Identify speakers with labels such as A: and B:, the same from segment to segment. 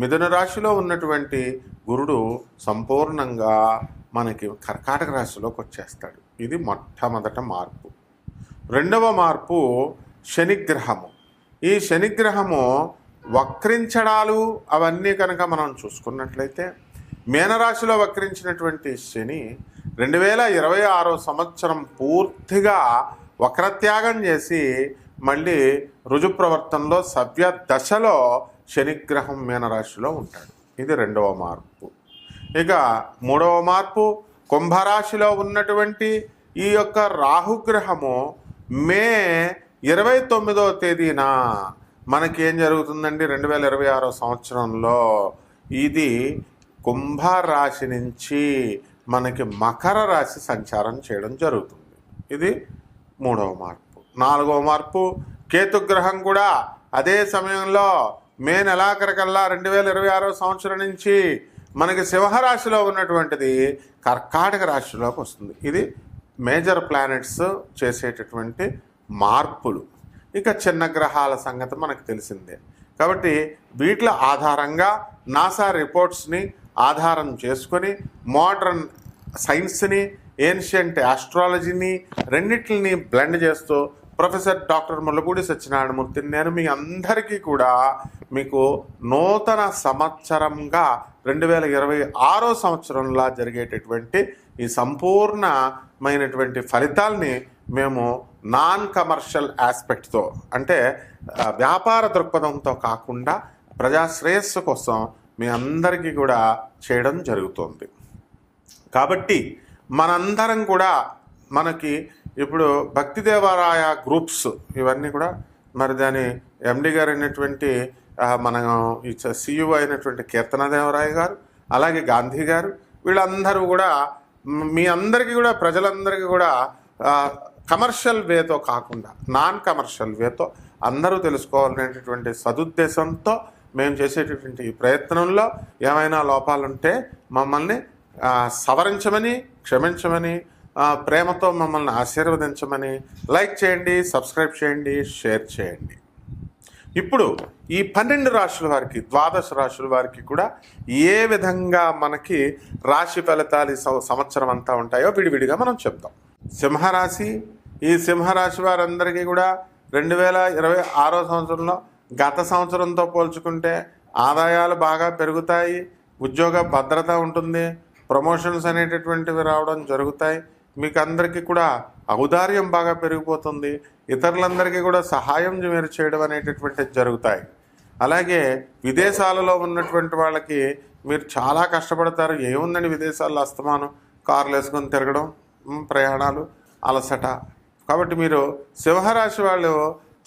A: మిథున రాశిలో ఉన్నటువంటి గురుడు సంపూర్ణంగా మనకి కర్కాటక రాశిలోకి వచ్చేస్తాడు. ఇది మొట్టమొదట మార్పు. రెండవ మార్పు శనిగ్రహము. ఈ శనిగ్రహము వక్రించడాలు అవన్నీ కనుక మనం చూసుకున్నట్లయితే మీనరాశిలో వక్రించినటువంటి శని రెండు వేల ఇరవై ఆరో సంవత్సరం పూర్తిగా వక్రత్యాగం చేసి మళ్ళీ రుజుప్రవర్తనలో సవ్య దశలో శనిగ్రహం మీనరాశిలో ఉంటాడు. ఇది రెండవ మార్పు. ఇక మూడవ మార్పు కుంభరాశిలో ఉన్నటువంటి ఈ యొక్క రాహుగ్రహము మే ఇరవై తొమ్మిదో తేదీన మనకేం జరుగుతుందండి? రెండు వేల ఇరవై ఆరో సంవత్సరంలో ఇది కుంభరాశి నుంచి మనకి మకర రాశి సంచారం చేయడం జరుగుతుంది. ఇది మూడవ మార్పు. నాలుగవ మార్పు కేతుగ్రహం కూడా అదే సమయంలో మే నెలాఖరికల్లా రెండు వేల ఇరవై ఆరో సంవత్సరం నుంచి మనకి సింహరాశిలో ఉన్నటువంటిది కర్కాటక రాశిలోకి వస్తుంది. ఇది మేజర్ ప్లానెట్స్ చేసేటటువంటి మార్పులు. ఇక చిన్న గ్రహాల సంగతి మనకు తెలిసిందే. కాబట్టి వీటిల ఆధారంగా నాసా రిపోర్ట్స్ని ఆధారం చేసుకొని మోడర్న్ సైన్స్ని ఏన్షియంట్ ఆస్ట్రాలజీని రెండింటిని బ్లెండ్ చేస్తూ ప్రొఫెసర్ డాక్టర్ ముల్లపూడి సత్యనారాయణమూర్తి నేను మీ అందరికీ కూడా మీకు నూతన సంవత్సరంగా రెండు వేల ఇరవై ఆరో సంవత్సరంలా జరిగేటటువంటి ఈ సంపూర్ణమైనటువంటి ఫలితాల్ని మేము నాన్ కమర్షియల్ ఆస్పెక్ట్తో అంటే వ్యాపార దృక్పథంతో కాకుండా ప్రజాశ్రేయస్సు కోసం మీ అందరికీ కూడా చేయడం జరుగుతుంది. కాబట్టి మనందరం కూడా మనకి ఇప్పుడు భక్తి దేవారాయ గ్రూప్స్ ఇవన్నీ కూడా మరి దాని ఎండి గారు అయినటువంటి మనం మన సిఇఓ అయినటువంటి కీర్తనదేవరాయ గారు అలాగే గాంధీ గారు వీళ్ళందరూ కూడా మీ అందరికీ కూడా ప్రజలందరికీ కూడా కమర్షియల్ వేతో కాకుండా నాన్ కమర్షియల్ వేతో అందరూ తెలుసుకోవాలనేటటువంటి సదుద్దేశంతో మేము చేసేటటువంటి ఈ ప్రయత్నంలో ఏమైనా లోపాలుంటే మమ్మల్ని సవరించమని క్షమించమని ప్రేమతో మమ్మల్ని ఆశీర్వదించమని లైక్ చేయండి సబ్స్క్రైబ్ చేయండి షేర్ చేయండి. ఇప్పుడు ఈ పన్నెండు రాశుల వారికి ద్వాదశ రాశుల వారికి కూడా ఏ విధంగా మనకి రాశి ఫలితాలు సం- సంవత్సరం అంతా ఉంటాయో విడివిడిగా మనం చెప్తాం. సింహరాశి ఈ సింహరాశి వారందరికీ కూడా రెండు వేల ఇరవై ఆరో సంవత్సరంలో గత సంవత్సరంతో పోల్చుకుంటే ఆదాయాలు బాగా పెరుగుతాయి ఉద్యోగ భద్రత ఉంటుంది ప్రమోషన్స్ అనేటటువంటివి రావడం జరుగుతాయి మీకు అందరికీ కూడా ఔదార్యం బాగా పెరిగిపోతుంది. ఇతరులందరికీ కూడా సహాయం మీరు చేయడం అనేటటువంటిది జరుగుతాయి. అలాగే విదేశాలలో ఉన్నటువంటి వాళ్ళకి మీరు చాలా కష్టపడతారు. ఏముందండి విదేశాల్లో అస్తమానం? కార్లు వేసుకొని తిరగడం ప్రయాణాలు అలసట. కాబట్టి మీరు సింహరాశి వాళ్ళు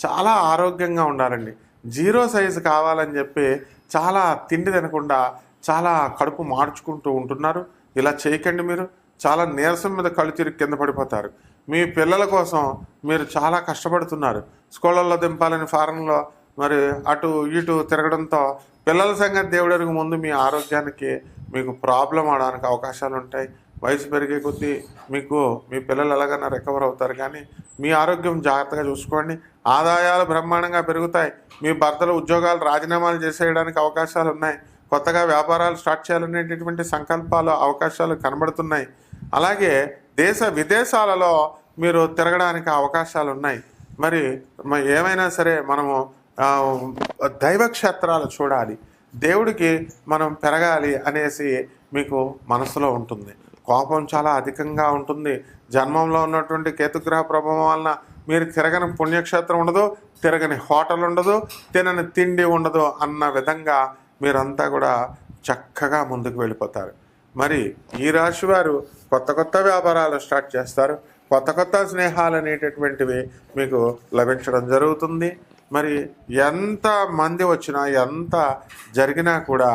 A: చాలా ఆరోగ్యంగా ఉండాలండి. జీరో సైజు కావాలని చెప్పి చాలా తిండి తినకుండా చాలా కడుపు మార్చుకుంటూ ఉంటున్నారు. ఇలా చేయకండి మీరు. చాలా నీరసం మీద కళ్ళు తిరిగి కింద పడిపోతారు. మీ పిల్లల కోసం మీరు చాలా కష్టపడుతున్నారు. స్కూళ్ళల్లో దింపాలని ఫారెన్లో మరి అటు ఇటు తిరగడంతో పిల్లల సంగతి దేవుడరికి ముందు మీ ఆరోగ్యానికి మీకు ప్రాబ్లం అవడానికి అవకాశాలు ఉంటాయి. వయసు పెరిగే కొద్దీ మీకు మీ పిల్లలు ఎలాగైనా రికవర్ అవుతారు. కానీ మీ ఆరోగ్యం జాగ్రత్తగా చూసుకోండి. ఆదాయాలు బ్రహ్మాండంగా పెరుగుతాయి. మీ భర్తలు ఉద్యోగాలు రాజీనామాలు చేసేయడానికి అవకాశాలు ఉన్నాయి. కొత్తగా వ్యాపారాలు స్టార్ట్ చేయాలనేటటువంటి సంకల్పాలు అవకాశాలు కనబడుతున్నాయి. అలాగే దేశ విదేశాలలో మీరు తిరగడానికి అవకాశాలు ఉన్నాయి మరి ఏమైనా సరే మనము దైవక్షేత్రాలు చూడాలి. దేవుడికి మనం పెరగాలి అనేసి మీకు మనసులో ఉంటుంది. కోపం చాలా అధికంగా ఉంటుంది. జన్మంలో ఉన్నటువంటి కేతుగ్రహ ప్రభావం వలన మీరు తిరగని పుణ్యక్షేత్రం ఉండదు తిరగని హోటల్ ఉండదు తినని తిండి ఉండదు అన్న విధంగా మీరంతా కూడా చక్కగా ముందుకు వెళ్ళిపోతారు. మరి ఈ రాశి వారు కొత్త కొత్త వ్యాపారాలు స్టార్ట్ చేస్తారు. కొత్త కొత్త స్నేహాలు అనేటటువంటివి మీకు లభించడం జరుగుతుంది. మరి ఎంత మంది వచ్చినా ఎంత జరిగినా కూడా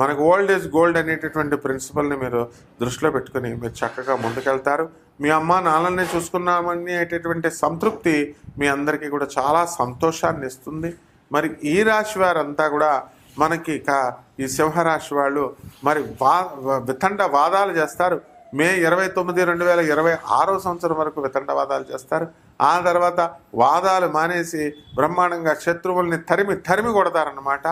A: మనకు ఓల్డ్ ఏజ్ గోల్డ్ అనేటటువంటి ప్రిన్సిపల్ని మీరు దృష్టిలో పెట్టుకుని మీరు చక్కగా ముందుకెళ్తారు. మీ అమ్మ నాన్నల్ని చూసుకున్నామనేటటువంటి సంతృప్తి మీ అందరికీ కూడా చాలా సంతోషాన్ని ఇస్తుంది. మరి ఈ రాశి వారంతా కూడా మనకి ఇక ఈ సింహరాశి వాళ్ళు మరి వా వితండ వాదాలు చేస్తారు. మే ఇరవై తొమ్మిది రెండు వేల ఇరవై ఆరో సంవత్సరం వరకు వితండ వాదాలు చేస్తారు. ఆ తర్వాత వాదాలు మానేసి బ్రహ్మాండంగా శత్రువుల్ని తరిమి తరిమి కొడతారన్నమాట.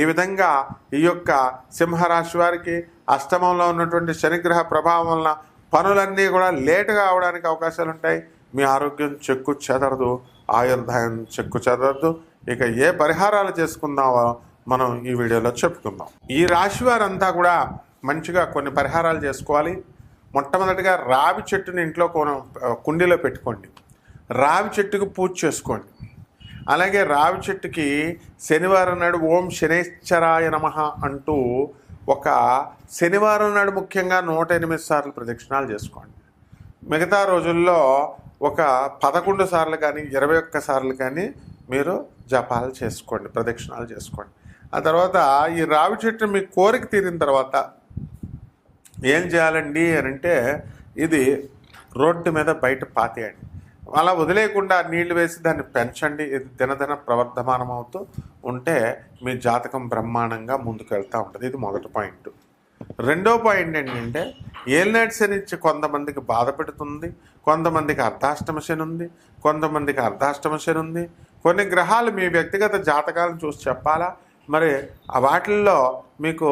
A: ఈ విధంగా ఈ యొక్క సింహరాశి వారికి అష్టమంలో ఉన్నటువంటి శనిగ్రహ ప్రభావం వలన పనులన్నీ కూడా లేటుగా అవడానికి అవకాశాలు ఉంటాయి. మీ ఆరోగ్యం చెక్కు చెదరదు ఆయుర్దాయం చెక్కు చెదరదు. ఇక ఏ పరిహారాలు చేసుకుందామో మనం ఈ వీడియోలో చెప్పుకుందాం. ఈ రాశి వారంతా కూడా మంచిగా కొన్ని పరిహారాలు చేసుకోవాలి. మొట్టమొదటిగా రావి చెట్టుని ఇంట్లో కొన కుండీలో పెట్టుకోండి. రావి చెట్టుకు పూజ చేసుకోండి. అలాగే రావి చెట్టుకి శనివారం నాడు ఓం శనేశ్వరాయ నమ అంటూ ఒక శనివారం నాడు ముఖ్యంగా నూట ఎనిమిది సార్లు ప్రదక్షిణాలు చేసుకోండి. మిగతా రోజుల్లో ఒక పదకొండు సార్లు కానీ ఇరవై ఒక్క సార్లు కానీ మీరు జపాలు చేసుకోండి ప్రదక్షిణాలు చేసుకోండి. ఆ తర్వాత ఈ రావి చెట్టు మీ కోరిక తీరిన తర్వాత ఏం చేయాలండి అని అంటే ఇది రోడ్డు మీద బయట పాతేయండి. అలా వదిలేయకుండా నీళ్ళు వేసి దాన్ని పెంచండి. ఇది దినదిన ప్రవర్ధమానం అవుతూ ఉంటే మీ జాతకం బ్రహ్మాండంగా ముందుకు వెళ్తూ ఉంటుంది. ఇది మొదటి పాయింట్. రెండో పాయింట్ ఏంటంటే ఏలినాటి శని ఇచ్చి కొంతమందికి బాధ పెడుతుంది కొంతమందికి అర్ధాష్టమ శని ఉంది కొంతమందికి అర్ధాష్టమ శని ఉంది. కొన్ని గ్రహాలు మీ వ్యక్తిగత జాతకాలను చూసి చెప్పాలా? మరి వాటిల్లో మీకు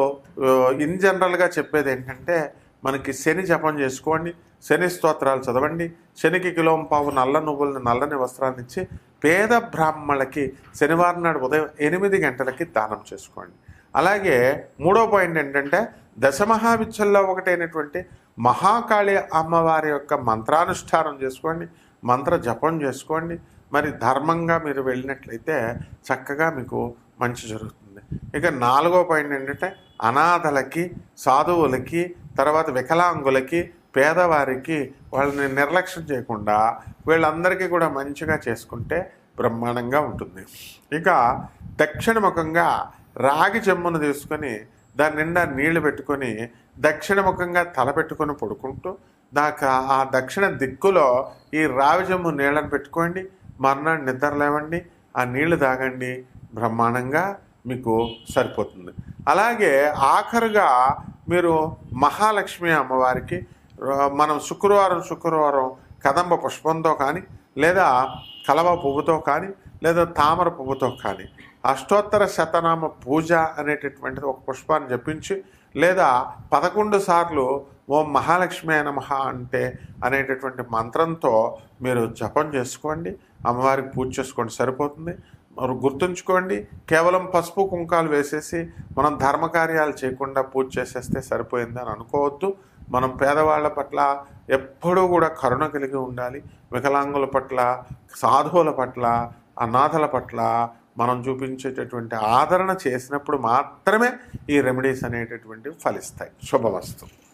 A: ఇన్ జనరల్గా చెప్పేది ఏంటంటే మనకి శని జపం చేసుకోండి శని స్తోత్రాలు చదవండి శనికి కిలోం పావు నల్ల నువ్వులని నల్లని వస్త్రాన్ని ఇచ్చి పేద బ్రాహ్మణులకి శనివారం నాడు ఉదయం ఎనిమిది గంటలకి దానం చేసుకోండి. అలాగే మూడో పాయింట్ ఏంటంటే దశమహావిద్యల్లో ఒకటైనటువంటి మహాకాళి అమ్మవారి యొక్క మంత్రానుష్ఠానం చేసుకోండి మంత్ర జపం చేసుకోండి. మరి ధర్మంగా మీరు వెళ్ళినట్లయితే చక్కగా మీకు మంచి జరుగుతుంది. ఇక నాలుగో పాయింట్ ఏంటంటే అనాథలకి సాధువులకి తర్వాత వికలాంగులకి పేదవారికి వాళ్ళని నిర్లక్ష్యం చేయకుండా వీళ్ళందరికీ కూడా మంచిగా చేసుకుంటే బ్రహ్మాండంగా ఉంటుంది. ఇక దక్షిణముఖంగా రాగి చెమ్మును తీసుకొని దాని నిండా నీళ్ళు పెట్టుకొని దక్షిణముఖంగా తల పెట్టుకొని పడుకుంటూ దాకా ఆ దక్షిణ దిక్కులో ఈ రావి చెమ్ము నీళ్ళని పెట్టుకోండి మర్నాడు నిద్ర లేవండి ఆ నీళ్ళు తాగండి బ్రహ్మాండంగా మీకు సరిపోతుంది. అలాగే ఆఖరుగా మీరు మహాలక్ష్మి అమ్మవారికి మనం శుక్రవారం శుక్రవారం కదంబ పుష్పంతో కానీ లేదా కలవ పువ్వుతో కానీ లేదా తామర పువ్వుతో కానీ అష్టోత్తర శతనామ పూజ అనేటటువంటిది ఒక పుష్పాన్ని జపించి లేదా పదకొండు సార్లు ఓం మహాలక్ష్మి నమః అంటే అనేటటువంటి మంత్రంతో మీరు జపం చేసుకోండి. అమ్మవారికి పూజ చేసుకోండి. సరిపోతుంది. గుర్తుంచుకోండి కేవలం పసుపు కుంకాలు వేసేసి మనం ధర్మకార్యాలు చేయకుండా పూజ చేసేస్తే సరిపోయింది అని అనుకోవద్దు. మనం పేదవాళ్ళ పట్ల ఎప్పుడూ కూడా కరుణ కలిగి ఉండాలి. వికలాంగుల పట్ల సాధువుల పట్ల అనాథల పట్ల మనం చూపించేటటువంటి ఆదరణ చేసినప్పుడు మాత్రమే ఈ రెమెడీస్ అనేటటువంటివి ఫలిస్తాయి. శుభవస్తు.